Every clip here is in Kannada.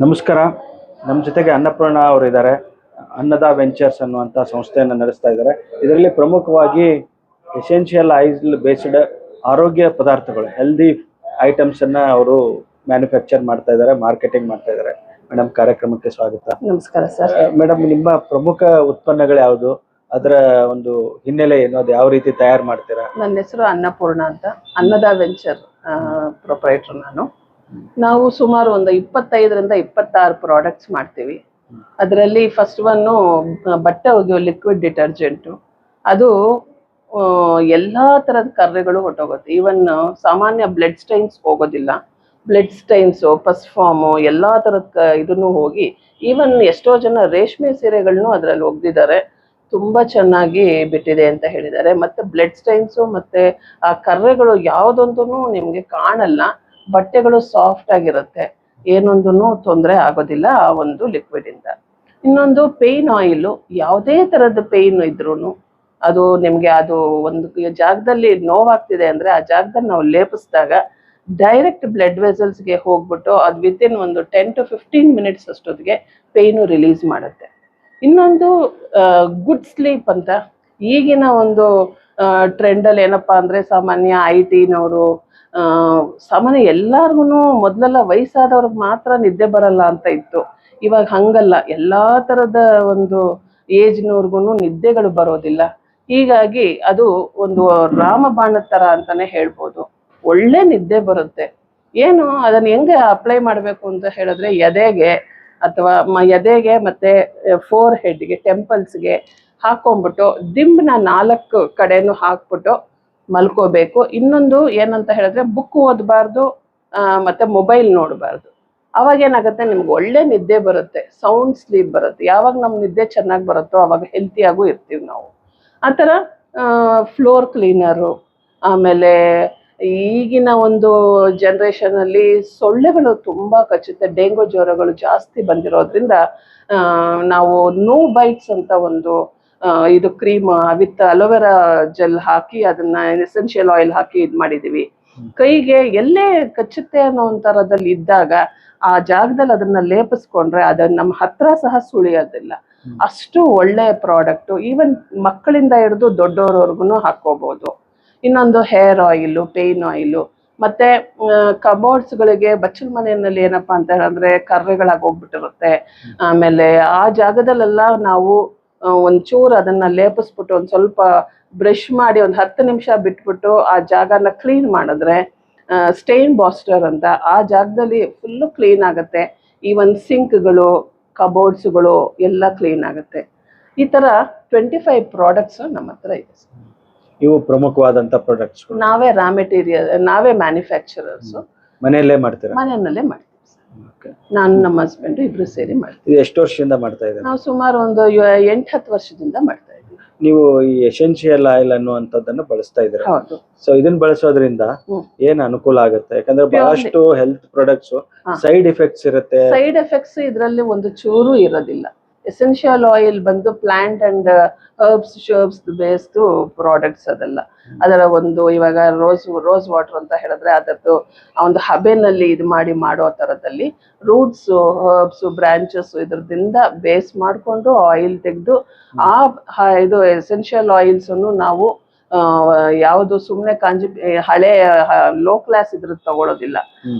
ನಮಸ್ಕಾರ. ನಮ್ಮ ಜೊತೆಗೆ ಅನ್ನಪೂರ್ಣ ಅವರು ಇದ್ದಾರೆ ಅನ್ನದ ವೆಂಚರ್ಸ್ ಅನ್ನುವಂಥ ಸಂಸ್ಥೆಯನ್ನು ನಡೆಸ್ತಾ ಇದ್ದಾರೆ. ಇದರಲ್ಲಿ ಪ್ರಮುಖವಾಗಿ ಎಸೆನ್ಷಿಯಲ್ ಆಯಿಲ್ ಬೇಸ್ಡ್ ಆರೋಗ್ಯ ಪದಾರ್ಥಗಳು ಹೆಲ್ದಿ ಐಟಮ್ಸನ್ನು ಅವರು ಮ್ಯಾನುಫ್ಯಾಕ್ಚರ್ ಮಾಡ್ತಾ ಇದ್ದಾರೆ ಮಾರ್ಕೆಟಿಂಗ್ ಮಾಡ್ತಾ ಇದ್ದಾರೆ. ಮೇಡಮ್ ಕಾರ್ಯಕ್ರಮಕ್ಕೆ ಸ್ವಾಗತ. ನಮಸ್ಕಾರ ಸರ್. ಮೇಡಮ್ ನಿಮ್ಮ ಪ್ರಮುಖ ಉತ್ಪನ್ನಗಳು ಯಾವುದು? ಅದರ ಒಂದು ಹಿನ್ನೆಲೆ ಏನು? ಅದು ಯಾವ ರೀತಿ ತಯಾರು ಮಾಡ್ತೀರಾ? ನನ್ನ ಹೆಸರು ಅನ್ನಪೂರ್ಣ ಅಂತ. ಅನ್ನದ ವೆಂಚರ್ ಪ್ರೊಪರೇಟರ್ ನಾನು. ನಾವು ಸುಮಾರು ಒಂದು ಇಪ್ಪತ್ತೈದರಿಂದ ಇಪ್ಪತ್ತಾರು ಪ್ರಾಡಕ್ಟ್ಸ್ ಮಾಡ್ತೀವಿ. ಅದರಲ್ಲಿ ಫಸ್ಟ್ ಒನ್ನು ಬಟ್ಟೆ ಒಗೆಯೋ ಲಿಕ್ವಿಡ್ ಡಿಟರ್ಜೆಂಟು ಅದು ಎಲ್ಲ ಥರದ ಕರ್ರೆಗಳು ಹೊಟ್ಟೋಗುತ್ತೆ ಈವನ್ ಸಾಮಾನ್ಯ ಬ್ಲಡ್ ಸ್ಟೈನ್ಸ್ ಹೋಗೋದಿಲ್ಲ. ಬ್ಲಡ್ ಸ್ಟೈನ್ಸು ಪಸ್ಫಾಮು ಎಲ್ಲ ಥರದ ಕ, ಇದನ್ನು ಹೋಗಿ ಈವನ್ ಎಷ್ಟೋ ಜನ ರೇಷ್ಮೆ ಸೀರೆಗಳನ್ನು ಅದರಲ್ಲಿ ಒಗ್ದಿದ್ದಾರೆ. ತುಂಬ ಚೆನ್ನಾಗಿ ಬಿಟ್ಟಿದೆ ಅಂತ ಹೇಳಿದ್ದಾರೆ. ಮತ್ತೆ ಬ್ಲಡ್ ಸ್ಟೈನ್ಸು ಮತ್ತೆ ಆ ಕರ್ರೆಗಳು ಯಾವುದೊಂದೂ ನಿಮಗೆ ಕಾಣಲ್ಲ. ಬಟ್ಟೆಗಳು ಸಾಫ್ಟ್ ಆಗಿರುತ್ತೆ. ಏನೊಂದೂ ತೊಂದರೆ ಆಗೋದಿಲ್ಲ ಆ ಒಂದು ಲಿಕ್ವಿಡ್ ಇಂದ. ಇನ್ನೊಂದು ಪೇಯ್ನ್ ಆಯಿಲು ಯಾವುದೇ ಥರದ ಪೇಯ್ನ್ ಇದ್ರೂ ಅದು ನಿಮಗೆ ಅದು ಒಂದು ಜಾಗದಲ್ಲಿ ನೋವಾಗ್ತಿದೆ ಅಂದ್ರೆ ಆ ಜಾಗದಲ್ಲಿ ನಾವು ಲೇಪಿಸಿದಾಗ ಡೈರೆಕ್ಟ್ ಬ್ಲಡ್ ವೆಸಲ್ಸ್ಗೆ ಹೋಗ್ಬಿಟ್ಟು ಅದು ವಿತಿನ್ ಒಂದು ಟೆನ್ ಟು ಫಿಫ್ಟೀನ್ ಮಿನಿಟ್ಸ್ ಅಷ್ಟೊತ್ತಿಗೆ ಪೇಯ್ನು ರಿಲೀಸ್ ಮಾಡುತ್ತೆ. ಇನ್ನೊಂದು ಗುಡ್ ಸ್ಲೀಪ್ ಅಂತ. ಈಗಿನ ಒಂದು ಟ್ರೆಂಡಲ್ಲಿ ಏನಪ್ಪಾ ಅಂದ್ರೆ ಸಾಮಾನ್ಯ ಐ ಟಿನವರು ಸಾಮಾನ್ಯ ಎಲ್ಲಾರ್ಗು ಮೊದಲೆಲ್ಲ ವಯಸ್ಸಾದವ್ರಿಗೆ ಮಾತ್ರ ನಿದ್ದೆ ಬರಲ್ಲ ಅಂತ ಇತ್ತು. ಇವಾಗ ಹಂಗಲ್ಲ. ಎಲ್ಲಾ ಥರದ ಒಂದು ಏಜ್ನವ್ರಿಗೂ ನಿದ್ದೆಗಳು ಬರೋದಿಲ್ಲ. ಹೀಗಾಗಿ ಅದು ಒಂದು ರಾಮಬಾಣದ ಥರ ಅಂತಾನೆ ಹೇಳ್ಬೋದು. ಒಳ್ಳೆ ನಿದ್ದೆ ಬರುತ್ತೆ. ಏನು? ಅದನ್ನ ಹೆಂಗೆ ಅಪ್ಲೈ ಮಾಡಬೇಕು ಅಂತ ಹೇಳಿದ್ರೆ ಎದೆಗೆ ಅಥವಾ ಎದೆಗೆ ಮತ್ತೆ ಫೋರ್ ಹೆಡ್ಗೆ ಟೆಂಪಲ್ಸ್ಗೆ ಹಾಕೊಂಡ್ಬಿಟ್ಟು ದಿಂಬ್ನ ನಾಲ್ಕು ಕಡೆನೂ ಹಾಕ್ಬಿಟ್ಟು ಮಲ್ಕೋಬೇಕು. ಇನ್ನೊಂದು ಏನಂತ ಹೇಳಿದ್ರೆ ಬುಕ್ ಓದಬಾರ್ದು ಮತ್ತೆ ಮೊಬೈಲ್ ನೋಡಬಾರ್ದು. ಅವಾಗ ಏನಾಗುತ್ತೆ, ನಿಮ್ಗೆ ಒಳ್ಳೆ ನಿದ್ದೆ ಬರುತ್ತೆ, ಸೌಂಡ್ ಸ್ಲೀಪ್ ಬರುತ್ತೆ. ಯಾವಾಗ ನಮ್ಮ ನಿದ್ದೆ ಚೆನ್ನಾಗಿ ಬರುತ್ತೋ ಅವಾಗ ಹೆಲ್ತಿಯಾಗೂ ಇರ್ತೀವಿ ನಾವು. ಆ ಥರ ಫ್ಲೋರ್ ಕ್ಲೀನರು ಆಮೇಲೆ ಈಗಿನ ಒಂದು ಜನ್ರೇಷನಲ್ಲಿ ಸೊಳ್ಳೆಗಳು ತುಂಬಾ ಕಚ್ಚುತ್ತೆ, ಡೆಂಗು ಜ್ವರಗಳು ಜಾಸ್ತಿ ಬಂದಿರೋದ್ರಿಂದ ನಾವು ನೋ ಬೈಟ್ಸ್ ಅಂತ ಒಂದು ಇದು cream with aloe vera gel ಹಾಕಿ ಅದನ್ನ ಎಸೆನ್ಷಿಯಲ್ ಆಯಿಲ್ ಹಾಕಿ ಇದು ಮಾಡಿದೀವಿ. ಕೈಗೆ ಎಲ್ಲೇ ಕಚ್ಚುತ್ತೆ ಅನ್ನೋ ಒಂಥರದಲ್ಲಿ ಇದ್ದಾಗ ಆ ಜಾಗದಲ್ಲಿ ಅದನ್ನ ಲೇಪಿಸ್ಕೊಂಡ್ರೆ ಅದನ್ನ ನಮ್ಮ ಹತ್ರ ಸಹ ಸುಳಿಯೋದಿಲ್ಲ. ಅಷ್ಟು ಒಳ್ಳೆ ಪ್ರಾಡಕ್ಟು ಈವನ್ ಮಕ್ಕಳಿಂದ ಹಿಡಿದು ದೊಡ್ಡವರವರೆಗೂ ಹಾಕೋಬಹುದು ಇನ್ನೊಂದು ಹೇರ್ ಆಯಿಲು ಪೇನ್ ಆಯಿಲು ಮತ್ತೆ ಕಬೋರ್ಡ್ಸ್ಗಳಿಗೆ ಬಚ್ಚಲ ಮನೆಯಲ್ಲಿ ಏನಪ್ಪಾ ಅಂತ ಹೇಳಿದ್ರೆ ಕರ್ರೆಗಳಾಗಿ ಹೋಗ್ಬಿಟ್ಟಿರುತ್ತೆ. ಆಮೇಲೆ ಆ ಜಾಗದಲ್ಲೆಲ್ಲ ನಾವು ಒಂಚೂರು ಅದನ್ನ ಲೇಪಿಸ್ಬಿಟ್ಟು ಒಂದು ಸ್ವಲ್ಪ ಬ್ರಷ್ ಮಾಡಿ ಒಂದು ಹತ್ತು ನಿಮಿಷ ಬಿಟ್ಬಿಟ್ಟು ಆ ಜಾಗನ ಕ್ಲೀನ್ ಮಾಡಿದ್ರೆ ಸ್ಟೇನ್ ಬಾಸ್ಟರ್ ಅಂತ ಆ ಜಾಗದಲ್ಲಿ ಫುಲ್ಲು ಕ್ಲೀನ್ ಆಗುತ್ತೆ. ಈವನ್ ಸಿಂಕ್ಗಳು ಕಬೋರ್ಡ್ಸ್ಗಳು ಎಲ್ಲ ಕ್ಲೀನ್ ಆಗುತ್ತೆ. ಈ ಥರ ಟ್ವೆಂಟಿ ಫೈವ್ ಪ್ರಾಡಕ್ಟ್ಸ್ ನಮ್ಮ ಹತ್ರ ಇದೆ. ಇವು ಪ್ರಮುಖವಾದಂಥ ಪ್ರಾಡಕ್ಟ್ಸ್ ನಾವೇ ರಾ ಮೆಟೀರಿಯಲ್ ನಾವೇ ಮ್ಯಾನುಫ್ಯಾಕ್ಚರರ್ಸ್ ಮನೆಯಲ್ಲೇ ಮಾಡ್ತೀರಾ? ಮನೆಯಲ್ಲೇ ಮಾಡ್ತೀವಿ. ನಾನು ನಮ್ಮ ಹಸ್ಬೆಂಡ್ ಇಬ್ರು ಸೇರಿ ಮಾಡ್ತೀವಿ. ಇದು ಎಷ್ಟು ವರ್ಷದಿಂದ ಮಾಡ್ತಾ ಇದ್ದಾರೆ? ನಾವು ಸುಮಾರು ಒಂದು ಎಂಟು ಹತ್ತು ವರ್ಷದಿಂದ ಮಾಡ್ತಾ ಇದ್ದೀವಿ. ನೀವು ಈ ಎಸೆನ್ಷಿಯಲ್ ಆಯಿಲ್ ಅನ್ನುವಂಥದ್ದನ್ನ ಬಳಸ್ತಾ ಇದ್ದೀರಾ? ಹೌದು. ಸೊ ಇದನ್ನ ಬಳಸೋದ್ರಿಂದ. ಏನ್ ಅನುಕೂಲ ಆಗುತ್ತೆ? ಯಾಕಂದ್ರೆ ಬಹಳಷ್ಟು ಹೆಲ್ತ್ ಪ್ರಾಡಕ್ಟ್ಸ್ ಸೈಡ್ ಎಫೆಕ್ಟ್ಸ್ ಇರುತ್ತೆ. ಸೈಡ್ ಎಫೆಕ್ಟ್ಸ್ ಇದರಲ್ಲಿ ಒಂದು ಚೂರು ಇರೋದಿಲ್ಲ. ಎಸೆನ್ಷಿಯಲ್ ಆಯಿಲ್ ಬಂದು ಪ್ಲಾಂಟ್ ಅಂಡ್ ಹರ್ಬ್ಸ್ ಶರ್ಬ್ಸ್ ಬೇಸ್ದು ಪ್ರಾಡಕ್ಟ್ಸ್ ಅದೆಲ್ಲ. ಅದರ ಒಂದು ಇವಾಗ ರೋಸ್ ರೋಸ್ ವಾಟರ್ ಅಂತ ಹೇಳಿದ್ರೆ ಅದರದ್ದು ಆ ಒಂದು ಹಬೆನಲ್ಲಿ ಇದು ಮಾಡಿ ಮಾಡೋ ಥರದಲ್ಲಿ ರೂಟ್ಸ್ ಹರ್ಬ್ಸ್ ಬ್ರಾಂಚಸ್ ಇದರದಿಂದ ಬೇಸ್ ಮಾಡಿಕೊಂಡು ಆಯಿಲ್ ತೆಗೆದು ಆ ಇದು ಎಸೆನ್ಷಿಯಲ್ ಆಯಿಲ್ಸ್ ಅನ್ನು ನಾವು ಯಾವುದು ಸುಮ್ಮನೆ ಕಾಂಜಿ ಹಳೆ ಲೋ ಕ್ಲಾಸ್ ಇದ್ರದ್ದು ತಗೊಳ್ಳೋದಿಲ್ಲ.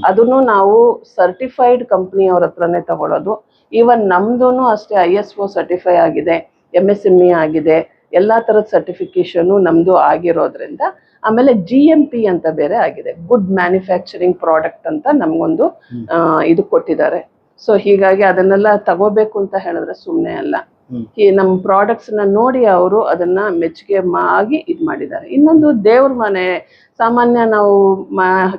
ಅದನ್ನು ನಾವು ಸರ್ಟಿಫೈಡ್ ಕಂಪ್ನಿಯವ್ರ ಹತ್ರನೇ ತಗೊಳ್ಳೋದು ಈವನ್ ನಮ್ದು ಅಷ್ಟೇ ಐ ಎಸ್ ಒ ಸರ್ಟಿಫೈ ಆಗಿದೆ ಎಂ ಎಸ್ ಎಂ ಇ ಆಗಿದೆ ಎಲ್ಲಾ ಥರದ ಸರ್ಟಿಫಿಕೇಷನು ನಮ್ದು ಆಗಿರೋದ್ರಿಂದ ಆಮೇಲೆ ಜಿ ಎಂ ಪಿ ಅಂತ ಬೇರೆ ಆಗಿದೆ ಗುಡ್ ಮ್ಯಾನುಫ್ಯಾಕ್ಚರಿಂಗ್ ಪ್ರಾಡಕ್ಟ್ ಅಂತ ನಮಗೊಂದು. ಇದು ಕೊಟ್ಟಿದ್ದಾರೆ ಸೊ ಹೀಗಾಗಿ ಅದನ್ನೆಲ್ಲ ತಗೋಬೇಕು ಅಂತ ಹೇಳಿದ್ರೆ ಸುಮ್ಮನೆ ಅಲ್ಲ. ಈ ನಮ್ಮ ಪ್ರಾಡಕ್ಟ್ಸ್ನ ನೋಡಿ ಅವರು ಅದನ್ನ ಮೆಚ್ಚುಗೆ ಆಗಿ ಇದು ಮಾಡಿದ್ದಾರೆ ಇನ್ನೊಂದು ದೇವ್ರ ಮನೆ ಸಾಮಾನ್ಯ ನಾವು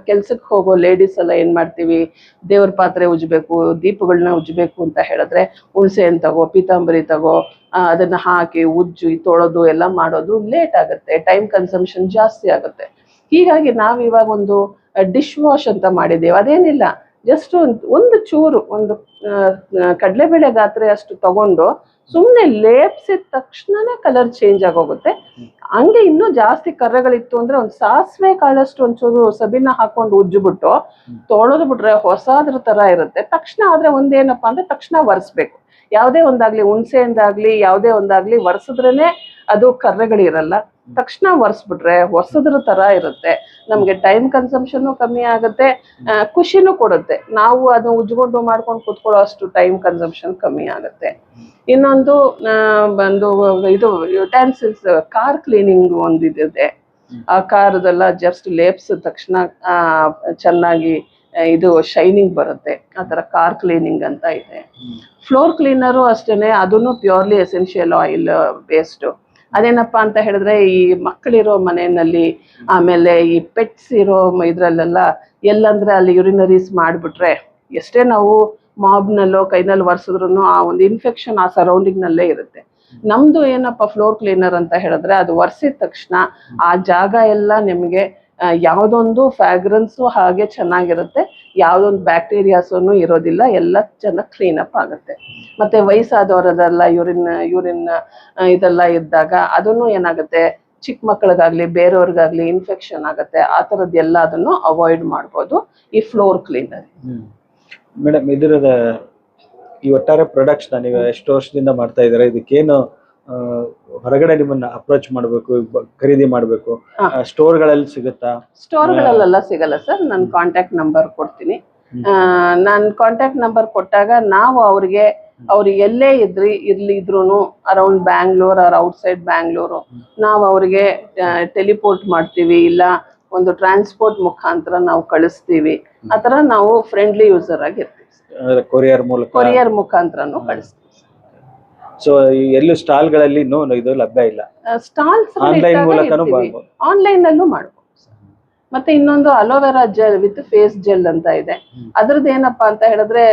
ಕೆಲ್ಸಕ್ಕೆ ಹೋಗೋ ಲೇಡೀಸ್ ಎಲ್ಲ ಏನ್ ಮಾಡ್ತೀವಿ? ದೇವ್ರ ಪಾತ್ರೆ ಉಜ್ಬೇಕು ದೀಪಗಳನ್ನ ಉಜ್ಬೇಕು ಅಂತ ಹೇಳಿದ್ರೆ ಹುಣಸೆ ಹಣ್ಣು ತಗೋ, ಪೀತಾಂಬರಿ ತಗೋ ಅದನ್ನು ಹಾಕಿ, ಉಜ್ಜಿ, ತೊಳೆದು ಎಲ್ಲ ಮಾಡೋದು ಲೇಟ್ ಆಗುತ್ತೆ. ಟೈಮ್ ಕನ್ಸಂಪ್ಷನ್ ಜಾಸ್ತಿ ಆಗುತ್ತೆ. ಹೀಗಾಗಿ ನಾವು ಇವಾಗ ಒಂದು ಡಿಶ್ ವಾಶ್ ಅಂತ ಮಾಡಿದ್ದೇವೆ. ಅದೇನಿಲ್ಲ ಜಸ್ಟ್ ಒಂದು ಚೂರು, ಒಂದು ಕಡಲೆಬೇಳೆ ಗಾತ್ರೆ ಅಷ್ಟು ತಗೊಂಡು ಸುಮ್ಮನೆ ಲೇಪ್ಸಿದ ತಕ್ಷಣನೇ ಕಲರ್ ಚೇಂಜ್ ಆಗೋಗುತ್ತೆ. ಹಂಗೆ ಇನ್ನೂ ಜಾಸ್ತಿ ಕರ್ರಗಳಿತ್ತು ಅಂದ್ರೆ ಒಂದು ಸಾಸಿವೆ ಕಾಳಷ್ಟು ಒಂಚೂರು ಸಬಿನ ಹಾಕೊಂಡು ಉಜ್ಜಿಬಿಟ್ಟು ತೊಳೆದು ಬಿಟ್ರೆ ಹೊಸಾದ್ರ ತರ ಇರುತ್ತೆ. ತಕ್ಷಣ ಆದ್ರೆ ಒಂದೇನಪ್ಪಾ ಅಂದ್ರೆ ತಕ್ಷಣ ಒರೆಸ್ಬೇಕು. ಯಾವುದೇ ಒಂದಾಗ್ಲಿ ಹುಣ್ಸೆಯಿಂದಾಗ್ಲಿ ಯಾವುದೇ ಒಂದಾಗ್ಲಿ ಒರೆಸಿದ್ರೇನೆ ಅದು ಕರ್ರೆಗಳಿರಲ್ಲ. ತಕ್ಷಣ ಒರೆಸ್ಬಿಟ್ರೆ ಹೊಸದ್ರ ತರ ಇರುತ್ತೆ. ನಮ್ಗೆ ಟೈಮ್ ಕನ್ಸಂಪ್ಷನ್ ಕಮ್ಮಿ ಆಗುತ್ತೆ. ಖುಷಿನೂ ಕೊಡುತ್ತೆ. ನಾವು ಅದು ಉಜ್ಕೊಂಡು ಮಾಡ್ಕೊಂಡು ಕುತ್ಕೊಳ್ಳೋ ಅಷ್ಟು ಟೈಮ್ ಕನ್ಸಂಪ್ಷನ್ ಕಮ್ಮಿ ಆಗುತ್ತೆ. ಇನ್ನೊಂದು ಬಂದು ಇದು ಯುಟೆನ್ಸಿಲ್ಸ್ ಕಾರ್ ಕ್ಲೀನಿಂಗ್ ಒಂದು ಇದಿದೆ ಆ ಕಾರದೆಲ್ಲ ಜಸ್ಟ್ ಲೇಪ್ಸ್ ತಕ್ಷಣ ಚೆನ್ನಾಗಿ ಇದು ಶೈನಿಂಗ್ ಬರುತ್ತೆ. ಆ ಥರ ಕಾರ್ ಕ್ಲೀನಿಂಗ್ ಅಂತ ಇದೆ. ಫ್ಲೋರ್ ಕ್ಲೀನರು ಅಷ್ಟೇನೆ ಅದನ್ನು ಪ್ಯೂರ್ಲಿ ಎಸೆನ್ಷಿಯಲ್ ಆಯಿಲ್ ಬೇಸ್ಡು ಅದೇನಪ್ಪ ಅಂತ ಹೇಳಿದ್ರೆ, ಈ ಮಕ್ಕಳಿರೋ ಮನೆಯಲ್ಲಿ, ಆಮೇಲೆ ಈ ಪೆಟ್ಸ್ ಇರೋ ಇದ್ರಲ್ಲೆಲ್ಲ ಎಲ್ಲಂದ್ರೆ ಅಲ್ಲಿ ಯುರಿನರೀಸ್ ಮಾಡಿಬಿಟ್ರೆ, ಎಷ್ಟೇ ನಾವು ಮಾಬ್ನಲ್ಲೋ, ಕೈನಲ್ಲಿ ಒರೆಸಿದ್ರು ಆ ಒಂದು ಇನ್ಫೆಕ್ಷನ್ ಆ ಸರೌಂಡಿಂಗ್ನಲ್ಲೇ ಇರುತ್ತೆ. ನಮ್ದು ಏನಪ್ಪ ಫ್ಲೋರ್ ಕ್ಲೀನರ್ ಅಂತ ಹೇಳಿದ್ರೆ ಅದು ಒರೆಸಿದ ತಕ್ಷಣ ಆ ಜಾಗ ಎಲ್ಲ ನಿಮಗೆ ಯಾವುದೊಂದು ಫ್ಯಾಗ್ರೆನ್ಸು ಹಾಗೆ ಚೆನ್ನಾಗಿರುತ್ತೆ, ಯಾವುದೊಂದು ಬ್ಯಾಕ್ಟೀರಿಯಾಸೂ ಇರೋದಿಲ್ಲ, ಎಲ್ಲ ಚೆನ್ನಾಗಿ ಕ್ಲೀನ್ ಅಪ್ ಆಗುತ್ತೆ. ಮತ್ತೆ ವಯಸ್ಸಾದವರದೆಲ್ಲ ಯೂರಿನ್ ಯೂರಿನ್ ಇದೆಲ್ಲ ಇದ್ದಾಗ ಅದನ್ನು ಏನಾಗುತ್ತೆ ಚಿಕ್ಕ ಮಕ್ಕಳಿಗಾಗ್ಲಿ, ಬೇರೆಯವ್ರಿಗಾಗ್ಲಿ ಇನ್ಫೆಕ್ಷನ್ ಆಗುತ್ತೆ, ಆ ಥರದ್ದೆಲ್ಲ ಅದನ್ನು ಅವಾಯ್ಡ್ ಮಾಡ್ಬೋದು ಈ ಫ್ಲೋರ್ ಕ್ಲೀನರ್ ಮೇಡಮ್ ಇದರದ ಈ ಒಟ್ಟಾರೆ ಪ್ರೊಡಕ್ಷನ್ ನೀವು ಎಷ್ಟು ವರ್ಷದಿಂದ ಮಾಡ್ತಾ ಇದ್ದೀರಾ? ಇದಕ್ಕೇನು ಆ, ಹೊರಗಡೆ ನಿಮ್ಮನ್ನ ಅಪ್ರೋಚ್ ಮಾಡಬೇಕು ಖರೀದಿ ಮಾಡಬೇಕು. ಸ್ಟೋರ್ ಸ್ಟೋರ್ಗಳಲ್ಲಿ ಸಿಗುತ್ತಾ? ಸ್ಟೋರ್ಗಳಲ್ಲೆಲ್ಲ ಸಿಗಲ್ಲ ಸರ್. ನಾನು ಕಾಂಟ್ಯಾಕ್ಟ್ ನಂಬರ್ ಕೊಡ್ತೀನಿ. ನಾನು ಕಾಂಟ್ಯಾಕ್ಟ್ ನಂಬರ್ ಕೊಟ್ಟಾಗ ನಾವು ಅವ್ರಿಗೆ ಅವ್ರು ಎಲ್ಲೇ ಇದ್ರಿ ಇರ್ಲಿ ಇದ್ರೂನು around Bangalore or outside Bangalore ನಾವು ಅವ್ರಿಗೆ ಟೆಲಿಪೋರ್ಟ್ ಮಾಡ್ತೀವಿ. ಇಲ್ಲ ಒಂದು ಟ್ರಾನ್ಸ್ಪೋರ್ಟ್ ಮುಖಾಂತರ ನಾವು ಕಳಿಸ್ತೀವಿ. ಆತರ ನಾವು ಫ್ರೆಂಡ್ಲಿ ಯೂಸರ್ ಆಗಿರ್ತೀವಿ ಕೊರಿಯರ್ ಮೂಲಕ ಕೊರಿಯರ್ ಮುಖಾಂತರನು ಕಳಿಸ್ತೀವಿ ಸೊ ಎಲ್ಲೂ ಸ್ಟಾಲ್ಗಳಲ್ಲಿ ಇನ್ನೂ ಇದು ಲಭ್ಯ ಇಲ್ಲ? ಸ್ಟಾಲ್ಸ್ ಆನ್ಲೈನ್ ಮೂಲಕನೂ ಆನ್ಲೈನ್ ಅಲ್ಲೂ sir. ಮತ್ತೆ ಇನ್ನೊಂದು aloe vera gel with face gel ಅಂತ ಇದೆ. ಅದ್ರದ್ದು ಏನಪ್ಪಾ ಅಂತ ಹೇಳಿದ್ರೆ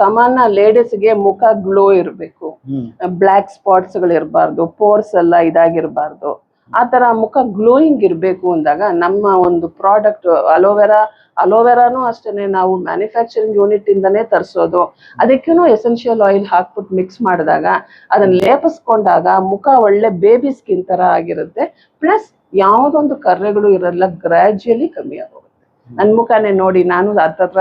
ಸಾಮಾನ್ಯ ಲೇಡೀಸ್ಗೆ ಮುಖ ಗ್ಲೋ ಇರಬೇಕು. ಬ್ಲಾಕ್ ಬ್ಲ್ಯಾಕ್ ಸ್ಪಾಟ್ಸ್ಗಳು ಇರಬಾರ್ದು ಪೋರ್ಸ್ ಎಲ್ಲ ಇದಾಗಿರಬಾರ್ದು. ಆ ತರ ಮುಖ ಗ್ಲೋಯಿಂಗ್ ಇರಬೇಕು ಅಂದಾಗ ನಮ್ಮ ಒಂದು ಪ್ರಾಡಕ್ಟ್ ಅಲೋವೆರಾ ಅಲೋವೆರಾನು ಅಷ್ಟೇ ನಾವು ಮ್ಯಾನುಫ್ಯಾಕ್ಚರಿಂಗ್ ಯೂನಿಟ್ ಇಂದನೇ ತರಿಸೋದು. ಅದಕ್ಕೂ ಎಸೆನ್ಷಿಯಲ್ ಆಯಿಲ್ ಹಾಕ್ಬಿಟ್ಟು ಮಿಕ್ಸ್ ಮಾಡಿದಾಗ ಅದನ್ನ ಲೇಪಿಸ್ಕೊಂಡಾಗ ಮುಖ ಒಳ್ಳೆ ಬೇಬಿ ಸ್ಕಿನ್ ತರ ಆಗಿರುತ್ತೆ. ಪ್ಲಸ್ ಯಾವುದೊಂದು ಕರ್ರೆಗಳು ಇರಲ್ಲ ಗ್ರಾಜುಯಲಿ ಕಮ್ಮಿ ಆಗೋಗುತ್ತೆ. ನನ್ನ ಮುಖನೇ ನೋಡಿ ನಾನು ಹತ್ತತ್ರ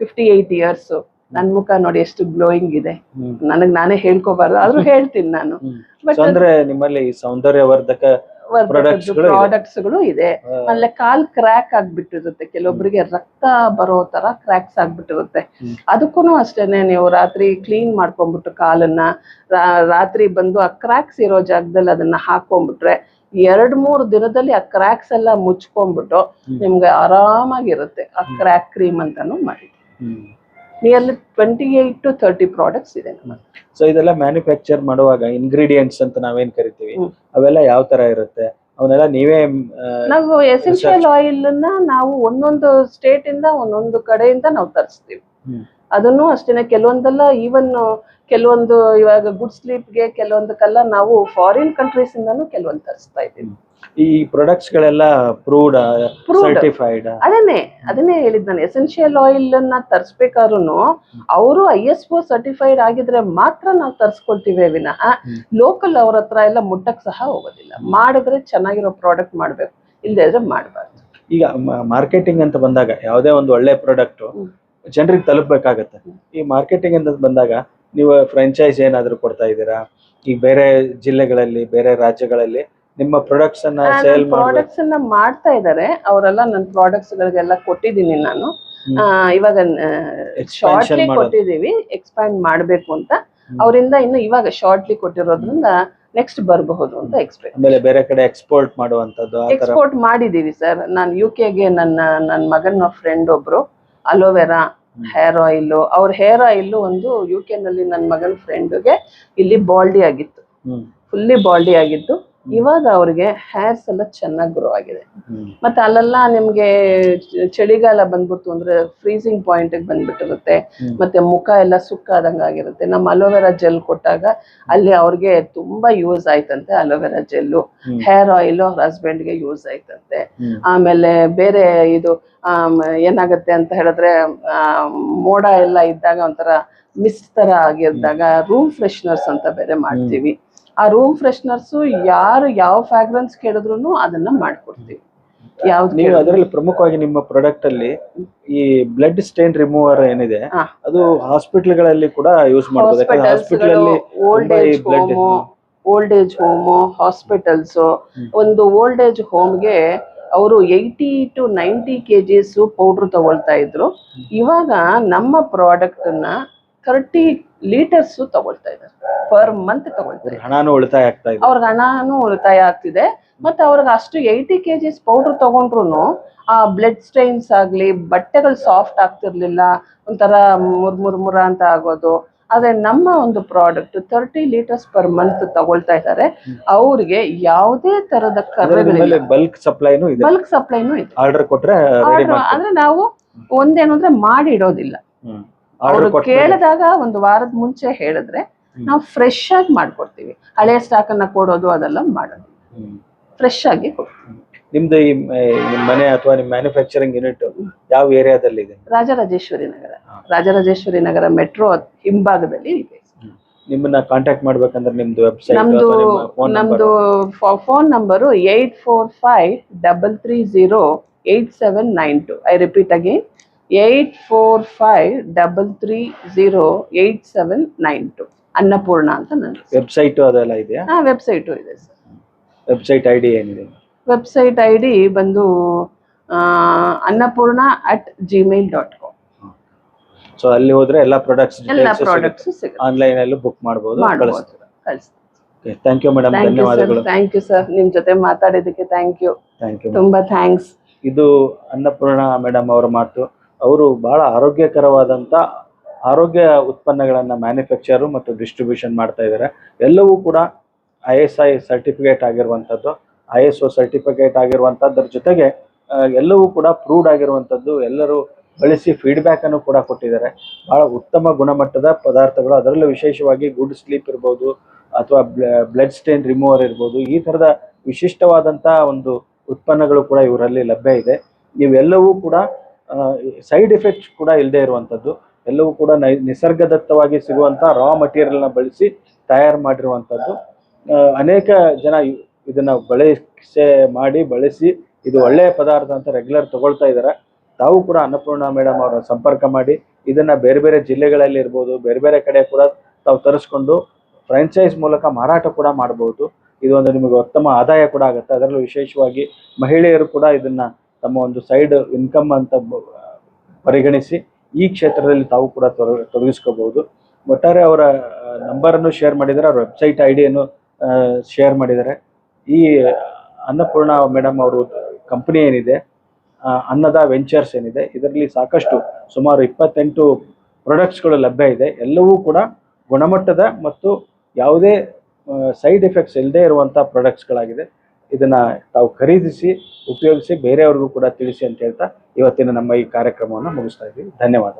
ಫಿಫ್ಟಿ ಏಯ್ಟ್ ಇಯರ್ಸ್ ನನ್ನ ಮುಖ ನೋಡಿ ಎಷ್ಟು ಗ್ಲೋಯಿಂಗ್ ಇದೆ. ನನಗ್ ನಾನೇ ಹೇಳ್ಕೋಬಾರ್ದು ಆದ್ರೂ ಹೇಳ್ತೀನಿ ನಾನು. ಬಟ್ ಅಂದ್ರೆ ನಿಮ್ಮಲ್ಲಿ ಸೌಂದರ್ಯವರ್ಧಕ. ಪ್ರಾಡಕ್ಟ್ಸ್ಗಳು ಇದೆ. ಆಮೇಲೆ ಕಾಲ್ ಕ್ರ್ಯಾಕ್ ಆಗ್ಬಿಟ್ಟಿರುತ್ತೆ. ಕೆಲವೊಬ್ಬರಿಗೆ ರಕ್ತ ಬರೋ ತರ ಕ್ರ್ಯಾಕ್ಸ್ ಆಗ್ಬಿಟ್ಟಿರುತ್ತೆ. ಅದಕ್ಕೂ ಅಷ್ಟೇನೆ ನೀವು ರಾತ್ರಿ ಕ್ಲೀನ್ ಮಾಡ್ಕೊಂಡ್ಬಿಟ್ಟು ಕಾಲನ್ನ ರಾತ್ರಿ ಬಂದು ಆ ಕ್ರ್ಯಾಕ್ಸ್ ಇರೋ ಜಾಗದಲ್ಲಿ ಅದನ್ನ ಹಾಕೊಂಡ್ಬಿಟ್ರೆ ಎರಡ್ ಮೂರು ದಿನದಲ್ಲಿ ಆ ಕ್ರ್ಯಾಕ್ಸ್ ಎಲ್ಲ ಮುಚ್ಕೊಂಡ್ಬಿಟ್ಟು. ನಿಮ್ಗೆ ಆರಾಮಾಗಿರುತ್ತೆ. ಆ ಕ್ರ್ಯಾಕ್ ಕ್ರೀಮ್ ಅಂತಾನು ಮಾಡಿ ಹ್ಮ್. Nearly twenty eight to thirty products ಇದೆ ನಮ್ಮ ಸೊ ಇದೆಲ್ಲ ಮ್ಯಾನುಫ್ಯಾಕ್ಚರ್ ಮಾಡುವಾಗ ಇಂಗ್ರೀಡಿಯೆಂಟ್ಸ್ ಅಂತ ನಾವೇನ್ ಕರಿತೀವಿ. ಅವೆಲ್ಲ ಯಾವ ತರ ಇರುತ್ತೆ ಅವನ್ನೆಲ್ಲ ನೀವೇ ನಾವು ಎಸೆನ್ಷಿಯಲ್ ಆಯಿಲ್ ಅನ್ನ ನಾವು ಒಂದೊಂದು ಸ್ಟೇಟ್ ಇಂದ ಒಂದೊಂದು ಕಡೆಯಿಂದ ನಾವು ತರಿಸ್ತೀವಿ. ಅದನ್ನು ಅಷ್ಟೇನೆ. ಕೆಲವೊಂದೆಲ್ಲ ಈವನ್ ಕೆಲವೊಂದು ಇವಾಗ ಗುಡ್ ಸ್ಲೀಪ್ಗೆ ಕೆಲವೊಂದಕ್ಕೆಲ್ಲ ನಾವು ಫಾರಿನ್ ಕಂಟ್ರೀಸ್ ಇಂದಾನು ಕೆಲವೊಂದು ತರಿಸ್ತಾ ಇದ್ದೀವಿ. ಈ ಪ್ರೊಡಕ್ಟ್ಸ್ ಗಳೆಲ್ಲ ಪ್ರೂವ್ಡ್. ಸರ್ಟಿಫೈಡ್ ಅದನ್ನೇ ಅದನ್ನೇ ಹೇಳಿದ್ ನಾನು. ಎಸೆನ್ಷಿಯಲ್ ಆಯಿಲ್ ಅನ್ನ ತರಿಸ್ಬೇಕಾದ್ರೂ ಅವರು ಐ ಎಸ್ ಒ ಸರ್ಟಿಫೈಡ್ ಆಗಿದ್ರೆ ಮಾತ್ರ ನಾವು ತರಿಸ್ಕೊಳ್ತೀವಿ ವಿನಃ. ಲೋಕಲ್ ಅವ್ರ ಹತ್ರ ಎಲ್ಲ ಮುಟ್ಟಕ್ ಸಹ ಹೋಗೋದಿಲ್ಲ. ಮಾಡಿದ್ರೆ ಚೆನ್ನಾಗಿರೋ ಪ್ರಾಡಕ್ಟ್ ಮಾಡ್ಬೇಕು. ಇಲ್ಲದೆ ಇದ್ರೆ ಮಾಡಬಾರ್ದು. ಈಗ ಮಾರ್ಕೆಟಿಂಗ್ ಅಂತ ಬಂದಾಗ ಯಾವುದೇ ಒಂದು ಒಳ್ಳೆ ಪ್ರಾಡಕ್ಟ್. ಜನರಿಗೆ ತಲುಪಬೇಕಾಗತ್ತೆ. ಈ ಮಾರ್ಕೆಟಿಂಗ್ ಅಂತ ಬಂದಾಗ ನೀವು ಫ್ರಾಂಚೈಸ್ ಏನಾದರೂ ಕೊಡ್ತಾ ಇದ್ದೀರಾ? ಈಗ ಬೇರೆ ಜಿಲ್ಲೆಗಳಲ್ಲಿ ಬೇರೆ ರಾಜ್ಯಗಳಲ್ಲಿ ನಿಮ್ಮ ಪ್ರಾಡಕ್ಟ್ಸ್ ಅನ್ನ ಸೇಲ್ ಪ್ರಾಡಕ್ಟ್ಸ್ ಅನ್ನ ಮಾಡ್ತಾ ಇದ್ದಾರೆ ಅವರೆಲ್ಲ ನನ್ನ ಪ್ರಾಡಕ್ಟ್ಸ್ ಗಳಿಗೆಲ್ಲ ಕೊಟ್ಟಿದ್ದೀನಿ ನಾನು. ಇವಾಗ ಶಾರ್ಟ್ಲಿ. ಕೊಟ್ಟಿದ್ದೀವಿ. ಎಕ್ಸ್ಪ್ಯಾಂಡ್ ಮಾಡಬೇಕು ಅಂತ. ಅವರಿಂದ ಇನ್ನು ಇವಾಗ ಶಾರ್ಟ್ಲಿ ಕೊಟ್ಟಿರೋದ್ರಿಂದ ನೆಕ್ಸ್ಟ್ ಬರಬಹುದು ಅಂತ ಎಕ್ಸ್ಪೆಕ್ಟ್ ಆಮೇಲೆ ಬೇರೆ ಕಡೆ ಎಕ್ಸ್ಪೋರ್ಟ್ ಮಾಡುವಂತದ್ದು ಎಕ್ಸ್ಪೋರ್ಟ್ ಮಾಡಿದೀವಿ ಸರ್ ನಾನು ಯು ಕೆಗೆ ನನ್ನ ನನ್ನ ಮಗನ ಫ್ರೆಂಡ್ ಒಬ್ರು ಅಲೋವೆರಾ ಹೇರ್ ಆಯಿಲ್ ಅವ್ರ ಹೇರ್ ಆಯಿಲ್ ಒಂದು ಯು ಕೆ ನಲ್ಲಿ ನನ್ನ ಮಗನ ಫ್ರೆಂಡ್ಗೆ ಇಲ್ಲಿ ಬಾಲ್ಡಿ ಆಗಿತ್ತು. ಫುಲ್ಲಿ ಬಾಲ್ಡಿ ಆಗಿತ್ತು ಇವಾಗ ಅವ್ರಿಗೆ ಹೇರ್ಸ್ ಎಲ್ಲ ಚೆನ್ನಾಗಿ ಗ್ರೋ ಆಗಿದೆ. ಮತ್ತೆ ಅಲ್ಲೆಲ್ಲ ನಿಮ್ಗೆ ಚಳಿಗಾಲ ಬಂದ್ಬಿಡ್ತು ಅಂದ್ರೆ ಫ್ರೀಸಿಂಗ್ ಪಾಯಿಂಟ್ ಬಂದ್ಬಿಟ್ಟಿರುತ್ತೆ. ಮತ್ತೆ ಮುಖ ಎಲ್ಲ ಸುಕ್ಕಾದಂಗ ಆಗಿರುತ್ತೆ. ನಮ್ಮ ಅಲೋವೆರಾ ಜೆಲ್ ಕೊಟ್ಟಾಗ ಅಲ್ಲಿ ಅವ್ರಿಗೆ ತುಂಬಾ ಯೂಸ್ ಆಯ್ತಂತೆ ಅಲೋವೆರಾ ಜೆಲ್ಲು ಹೇರ್ ಆಯಿಲ್ ಅವ್ರ ಹಸ್ಬೆಂಡ್ಗೆ ಯೂಸ್ ಆಯ್ತಂತೆ. ಆಮೇಲೆ ಬೇರೆ ಇದು ಆ ಏನಾಗುತ್ತೆ ಅಂತ ಹೇಳಿದ್ರೆ ಆ, ಮೋಡ ಎಲ್ಲ ಇದ್ದಾಗ ಒಂಥರ ಮಿಸ್ ತರ ಆಗಿದ್ದಾಗ ರೂಮ್ ಫ್ರೆಶ್ನರ್ಸ್ ಅಂತ ಬೇರೆ ಮಾಡ್ತೀವಿ. ಆ ರೂಮ್ ಫ್ರೆಶ್ನರ್ಸು ಯಾರು ಯಾವ ಫ್ರಾಗ್ರೆನ್ಸ್ ಕೇಳಿದ್ರು ಅದನ್ನ ಮಾಡ್ಕೊಡ್ತೀವಿ. ಯಾವ್ದು ನೀವು ಅದರಲ್ಲಿ ಪ್ರಮುಖವಾಗಿ ನಿಮ್ಮ ಪ್ರಾಡಕ್ಟ್ ಅಲ್ಲಿ ಈ ಬ್ಲಡ್ ಸ್ಟೇನ್ ರಿಮೂವರ್ ಏನಿದೆ ಅದು ಹಾಸ್ಪಿಟಲ್ಗಳಲ್ಲಿ ಕೂಡ ಯೂಸ್ ಮಾಡಬಹುದು ಹಾಸ್ಪಿಟಲ್ ಅಲ್ಲಿ old age home. Old age home hospitals ಒಂದು ಓಲ್ಡ್ ಏಜ್ ಹೋಮ್ಗೆ ಅವರು eighty to ninety K powder powder ತಗೊಳ್ತಾ ಇದ್ರು. ಇವಾಗ ನಮ್ಮ ಪ್ರಾಡಕ್ಟ್ನ ಥರ್ಟಿ ಲೀಟರ್ಸ್ ತಗೊಳ್ತಾ ಇದ್ದಾರೆ. ಪರ್ ಮಂತ್ ತಗೊಳ್ತಾರೆ. ಇದ್ದಾರೆ ಹಣನೂ ಉಳಿತಾಯ ಆಗ್ತಾ ಇದೆ. ಅವ್ರಿಗೆ ಹಣಾನು ಉಳಿತಾಯ ಆಗ್ತಿದೆ. ಮತ್ತೆ ಅವ್ರಿಗೆ ಅಷ್ಟು ಏಯ್ಟಿ ಕೆ ಜಿಸ್ ಪೌಡರ್ ತಗೊಂಡ್ರು ಆ ಬ್ಲಡ್ ಸ್ಟೈನ್ಸ್ ಆಗ್ಲಿ ಬಟ್ಟೆಗಳು ಸಾಫ್ಟ್ ಆಗ್ತಿರ್ಲಿಲ್ಲ ಒಂಥರ ಮುರ್ ಮುರ್ ಅಂತ ಆಗೋದು ಆದ್ರೆ ನಮ್ಮ ಒಂದು product thirty litres per month ತಗೊಳ್ತಾ ಇದ್ದಾರೆ. ಅವ್ರಿಗೆ ಯಾವುದೇ ತರದ ಕರ್ರಗಳಿಲ್ಲ ಬಲ್ಕ್ ಸಪ್ಲೈನು ಇದೆ. ಬಲ್ಕ್ ಸಪ್ಲೈನು ಇದೆ. ಆರ್ಡರ್ ಕೊಟ್ರೆ ಅಂದ್ರೆ ನಾವು ಒಂದೇನು ಅಂದ್ರೆ ಮಾಡಿ ಇಡೋದಿಲ್ಲ ಅವರು ಕೇಳಿದಾಗ ಒಂದು ವಾರದ ಮುಂಚೆ ಹೇಳಿದ್ರೆ ನಾವು ಫ್ರೆಶ್ ಆಗಿ ಮಾಡ್ಕೊಡ್ತೀವಿ. ಹಳೆ ಸ್ಟಾಕ್ ಅನ್ನ ಕೊಡೋದು ಅದೆಲ್ಲ ಮಾಡೋದು. ಫ್ರೆಶ್ ಆಗಿ ಕೊಡ್ತೀವಿ. ನಿಮ್ದು ಈ ನಿಮ್ ಮನೆ ಅಥವಾ ನಿಮ್ ಮ್ಯಾನುಫ್ಯಾಕ್ಚರಿಂಗ್ ಯೂನಿಟ್ ಯಾವ ಏರಿಯಾದಲ್ಲಿ ಇದೆ ರಾಜರಾಜೇಶ್ವರಿ ನಗರ. ರಾಜರಾಜೇಶ್ವರಿ ನಗರ ಮೆಟ್ರೋ ಹಿಂಭಾಗದಲ್ಲಿ ಇದೆ. ನಿಮ್ಮನ್ನ ಕಾಂಟ್ಯಾಕ್ಟ್ ಮಾಡ್ಬೇಕಂದ್ರೆ ನಿಮ್ದು ವೆಬ್ಸೈಟ್ ನಮ್ದು ನಮ್ದು phone number eight four five double three zero eight seven nine two I repeat again eight four five double three zero eight seven nine two. Annapurna ಅಂತ ನನ್ನ ವೆಬ್ಸೈಟ್ ಅದೆಲ್ಲ ಇದೆಯಾ? ಹಾಂ ವೆಬ್ಸೈಟು ಇದೆ ಸರ್. ವೆಬ್ಸೈಟ್ ಐ ಡಿ ಏನಿದೆ? ವೆಬ್ಸೈಟ್ ಐ ಡಿ ಬಂದು Annapurna at Gmail dot com so ಅಲ್ಲಿ ಹೋದ್ರೆ ಎಲ್ಲ ಪ್ರಾಡಕ್ಟ್ಸ್ ಎಲ್ಲ ಪ್ರಾಡಕ್ಟ್ಸ್ ಸಿಗುತ್ತೆ. ಆನ್ಲೈನ್ ಅಲ್ಲಿ ಬುಕ್ ಮಾಡಬಹುದು ಕಳಿಸ್ತೀವಿ. ಥ್ಯಾಂಕ್ ಯು ಮೇಡಮ್ ಧನ್ಯವಾದಗಳು. ಥ್ಯಾಂಕ್ ಯು ಸರ್ ನಿಮ್ಮ ಜೊತೆ ಮಾತಾಡಿದ್ದಕ್ಕೆ ಥ್ಯಾಂಕ್ ಯು ಥ್ಯಾಂಕ್ ಯು ತುಂಬಾ ಥ್ಯಾಂಕ್ಸ್ ಇದು ಅನ್ನಪೂರ್ಣ ಮೇಡಮ್ ಅವರ ಮಾತು. ಅವರು ಬಹಳ ಆರೋಗ್ಯಕರವಾದಂಥ ಆರೋಗ್ಯ ಉತ್ಪನ್ನಗಳನ್ನು ಮ್ಯಾನುಫ್ಯಾಕ್ಚರು ಮತ್ತು ಡಿಸ್ಟ್ರಿಬ್ಯೂಷನ್ ಮಾಡ್ತಾ ಇದ್ದಾರೆ ಎಲ್ಲವೂ ಕೂಡ ಐ ಎಸ್ ಐ ಸರ್ಟಿಫಿಕೇಟ್ ಆಗಿರುವಂಥದ್ದು ಐ ಎಸ್ ಒ ಸರ್ಟಿಫಿಕೇಟ್ ಆಗಿರುವಂಥದ್ರ ಜೊತೆಗೆ ಎಲ್ಲವೂ ಕೂಡ ಪ್ರೂವ್ಡ್ ಆಗಿರುವಂಥದ್ದು ಎಲ್ಲರೂ ಬಳಸಿ ಫೀಡ್ಬ್ಯಾಕ್ ಅನ್ನು ಕೂಡ ಕೊಟ್ಟಿದ್ದಾರೆ. ಬಹಳ ಉತ್ತಮ ಗುಣಮಟ್ಟದ ಪದಾರ್ಥಗಳು, ಅದರಲ್ಲೂ ವಿಶೇಷವಾಗಿ ಗುಡ್ ಸ್ಲೀಪ್ ಇರ್ಬೋದು, ಅಥವಾ ಬ್ಲಡ್ ಸ್ಟೇನ್ ರಿಮೂವರ್ ಇರ್ಬೋದು, ಈ ಥರದ ವಿಶಿಷ್ಟವಾದಂಥ ಒಂದು ಉತ್ಪನ್ನಗಳು ಕೂಡ ಇವರಲ್ಲಿ ಲಭ್ಯ ಇದೆ. ಇವೆಲ್ಲವೂ ಕೂಡ ಸೈಡ್ ಎಫೆಕ್ಟ್ಸ್ ಕೂಡ ಇಲ್ಲದೆ ಇರುವಂಥದ್ದು. ಎಲ್ಲವೂ ಕೂಡ ನಿಸರ್ಗದತ್ತವಾಗಿ ಸಿಗುವಂಥ ರಾ ಮಟೀರಿಯಲ್ನ ಬಳಸಿ ತಯಾರು ಮಾಡಿರುವಂಥದ್ದು. ಅನೇಕ ಜನ ಇದನ್ನು ಬಳಸಿ ಮಾಡಿ, ಬಳಸಿ ಇದು ಒಳ್ಳೆಯ ಪದಾರ್ಥ ಅಂತ ರೆಗ್ಯುಲರ್ ತಗೊಳ್ತಾ ಇದ್ದಾರೆ ತಾವು ಕೂಡ ಅನ್ನಪೂರ್ಣ ಮೇಡಮ್ ಅವರ ಸಂಪರ್ಕ ಮಾಡಿ, ಇದನ್ನ ಬೇರೆ ಬೇರೆ ಜಿಲ್ಲೆಗಳಲ್ಲಿ ಇರ್ಬೋದು, ಬೇರೆ ಬೇರೆ ಕಡೆ ಕೂಡ ತಾವು ತರಿಸ್ಕೊಂಡು ಫ್ರಾಂಚೈಸ್ ಮೂಲಕ ಮಾರಾಟ ಕೂಡ ಮಾಡಬಹುದು ಇದು ಒಂದು ನಿಮಗೆ ಉತ್ತಮ ಆದಾಯ ಕೂಡ ಆಗುತ್ತೆ. ಅದರಲ್ಲೂ ವಿಶೇಷವಾಗಿ ಮಹಿಳೆಯರು ಕೂಡ ಇದನ್ನ ತಮ್ಮ ಒಂದು ಸೈಡ್ ಇನ್ಕಮ್ ಅಂತ ಪರಿಗಣಿಸಿ ಈ ಕ್ಷೇತ್ರದಲ್ಲಿ ತಾವು ಕೂಡ ತೊಡಗಿಸ್ಕೋಬಹುದು. ಒಟ್ಟಾರೆ ಅವರ ನಂಬರನ್ನು ಶೇರ್ ಮಾಡಿದ್ದಾರೆ, ಅವರ ವೆಬ್ಸೈಟ್ ಐ ಡಿಯನ್ನು ಶೇರ್ ಮಾಡಿದ್ದಾರೆ. ಈ ಅನ್ನಪೂರ್ಣ ಮೇಡಮ್ ಅವರು ಕಂಪನಿ ಏನಿದೆ ಅನ್ನದ ವೆಂಚರ್ಸ್ ಏನಿದೆ, ಇದರಲ್ಲಿ ಸಾಕಷ್ಟು ಸುಮಾರು ಇಪ್ಪತ್ತೆಂಟು ಪ್ರಾಡಕ್ಟ್ಸ್ಗಳು ಲಭ್ಯ ಇದೆ. ಎಲ್ಲವೂ ಕೂಡ ಗುಣಮಟ್ಟದ ಮತ್ತು ಯಾವುದೇ ಸೈಡ್ ಎಫೆಕ್ಟ್ಸ್ ಇಲ್ಲದೆ ಇರುವಂಥ ಪ್ರಾಡಕ್ಟ್ಸ್ಗಳಾಗಿದೆ. ಇದನ್ನ ತಾವು ಖರೀದಿಸಿ, ಉಪಯೋಗಿಸಿ ಬೇರೆಯವ್ರಿಗೂ ಕೂಡ ತಿಳಿಸಿ ಅಂತ ಹೇಳ್ತಾ ಇವತ್ತಿನ ನಮ್ಮ ಈ ಕಾರ್ಯಕ್ರಮವನ್ನು ಮುಗಿಸ್ತಾ ಇದ್ದೀವಿ. ಧನ್ಯವಾದ